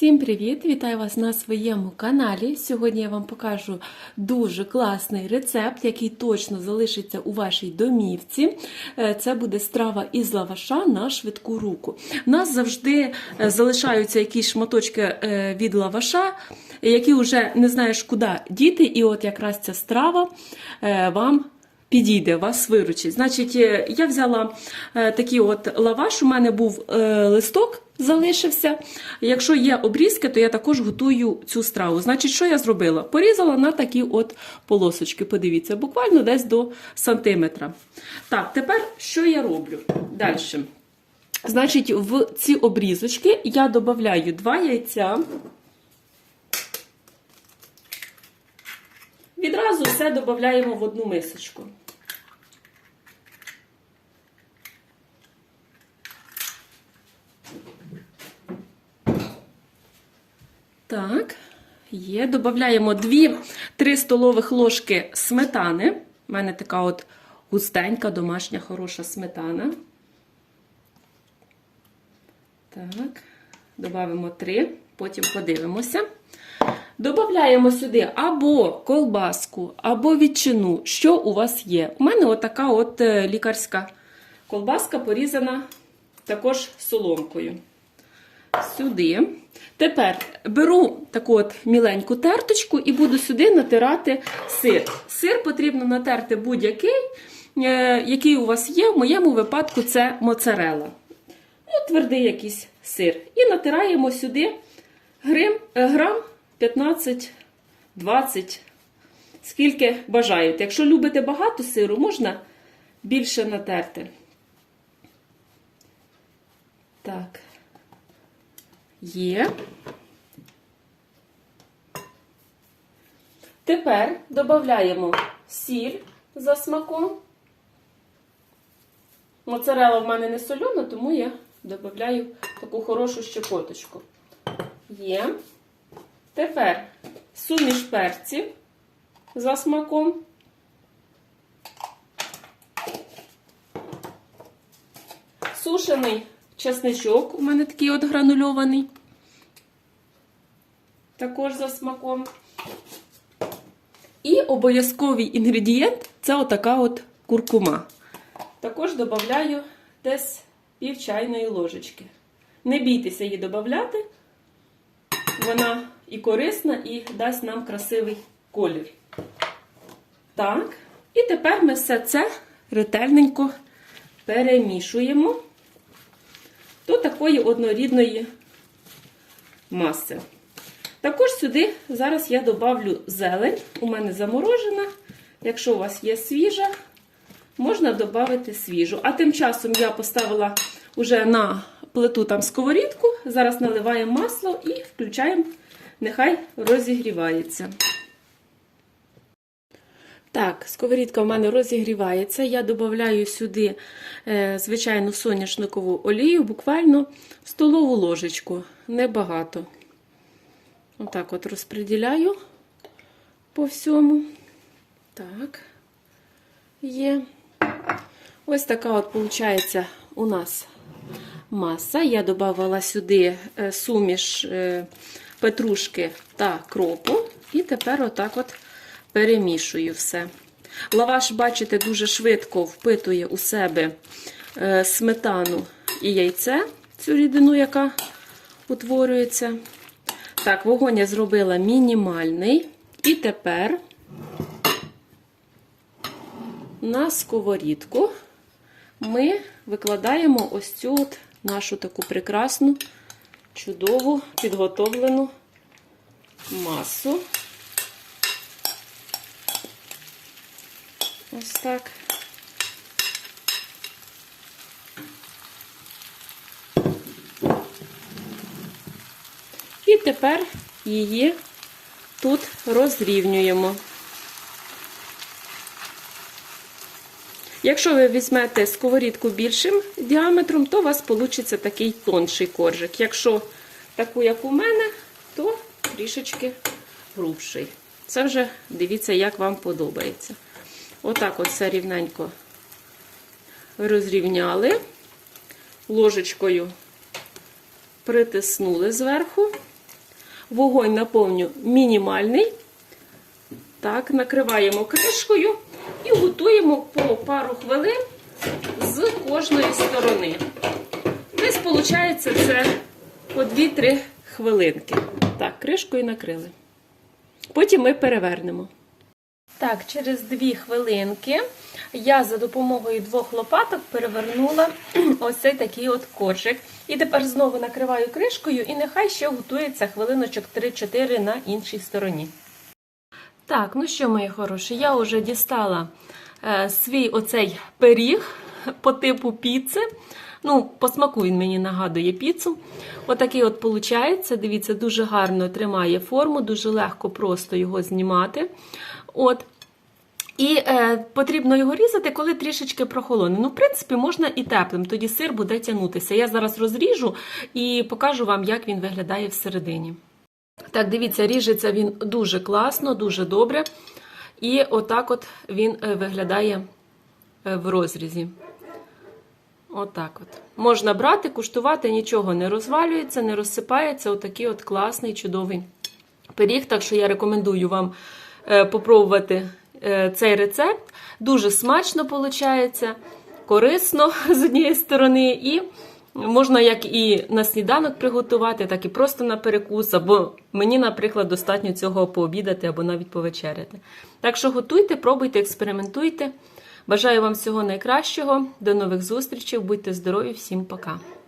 Всім привіт! Вітаю вас на своєму каналі. Сьогодні я вам покажу дуже класний рецепт, який точно залишиться у вашій домівці. Е, Це буде страва із лаваша на швидку руку. У нас завжди е, залишаються якісь шматочки е, від лаваша, які вже не знаєш, куди діти, і от якраз ця страва вам підійде, вас виручить. Значить, е, я взяла е, такий от лаваш, у мене був е, листок, залишився. Якщо є обрізки, то я також готую цю страву. Значить, що я зробила? Порізала на такі от полосочки. Подивіться, буквально десь до сантиметра. Так, тепер що я роблю? Далі. Значить, в ці обрізочки я додаю два яйця. Відразу все додаємо в одну мисочку. Так, є. Додаємо 2-3 столових ложки сметани. У мене така от густенька, домашня, хороша сметана. Так, додаємо 3, потім подивимося. Додаємо сюди або колбаску, або ветчину, що у вас є. У мене отака от е, лікарська колбаска порізана також соломкою. Сюди. Тепер беру таку от міленьку терточку і буду сюди натирати сир. Сир потрібно натерти будь-який, е, який у вас є. В моєму випадку це моцарела. Ну, твердий якийсь сир. І натираємо сюди е, грам 15-20, скільки бажаєте. Якщо любите багато сиру, можна більше натерти. Так. Є. Тепер додаємо сіль за смаком. Моцарела в мене не солена, тому я додаю таку хорошу щепоточку. Є. Тепер суміш перців за смаком. Сушений чесничок, у мене такий от гранульований. Також за смаком. І обов'язковий інгредієнт це отака от куркума. Також додаю десь пів чайної ложечки. Не бійтеся її додати. Вона і корисна, і дасть нам красивий колір. Так, і тепер ми все це ретельненько перемішуємо до такої однорідної маси. Також сюди зараз я добавлю зелень. У мене заморожена. Якщо у вас є свіжа, можна додати свіжу. А тим часом я поставила уже на плиту там сковорідку. Зараз наливаємо масло і включаємо, нехай розігрівається. Так, сковорідка в мене розігрівається. Я додаю сюди е, звичайну соняшникову олію, буквально столову ложечку, небагато. Отак от розподіляю по всьому. Так, є. Ось така от, виходить, у нас маса. Я додавала сюди е, суміш е, петрушки та кропу. І тепер отак от перемішую все. Лаваш, бачите, дуже швидко впитує у себе е, сметану і яйце, цю рідину, яка утворюється. Так, вогонь я зробила мінімальний. І тепер на сковорідку ми викладаємо ось цю от нашу таку прекрасну, чудову, підготовлену масу. Ось так. І тепер її тут розрівнюємо. Якщо ви візьмете сковорідку більшим діаметром, то у вас вийде такий тонший коржик. Якщо таку, як у мене, то трішечки грубший. Це вже дивіться, як вам подобається. Отак от все рівненько розрівняли, ложечкою притиснули зверху Вогонь наповню мінімальний. Так, накриваємо кришкою і готуємо по пару хвилин з кожної сторони. Десь виходить це по 2-3 хвилинки. Так, кришкою накрили. Потім ми перевернемо. Так, через 2 хвилинки я за допомогою двох лопаток перевернула ось такий от коржик. І тепер знову накриваю кришкою і нехай ще готується хвилиночок 3-4 на іншій стороні. Так, ну що, мої хороші, я вже дістала е, свій оцей пиріг по типу піци. Ну, по смаку він мені нагадує піцу. Отакий от виходить. Дивіться, дуже гарно тримає форму, дуже легко просто його знімати. От. І е, потрібно його різати, коли трішечки прохолоне. Ну, в принципі, можна і теплим, тоді сир буде тягнутися. Я зараз розріжу і покажу вам, як він виглядає всередині. Так, дивіться, ріжеться він дуже класно, дуже добре. І отак от він е, виглядає е, в розрізі. Отак от. Можна брати, куштувати, нічого не розвалюється, не розсипається. Отакий от класний, чудовий пиріг. Так що я рекомендую вам попробувати е, цей рецепт. Дуже смачно виходить, корисно з однієї сторони. і Можна як і на сніданок приготувати, так і просто на перекус, або мені, наприклад, достатньо цього пообідати або навіть повечеряти. Так що готуйте, пробуйте, експериментуйте. Бажаю вам всього найкращого. До нових зустрічей. Будьте здорові, всім пока!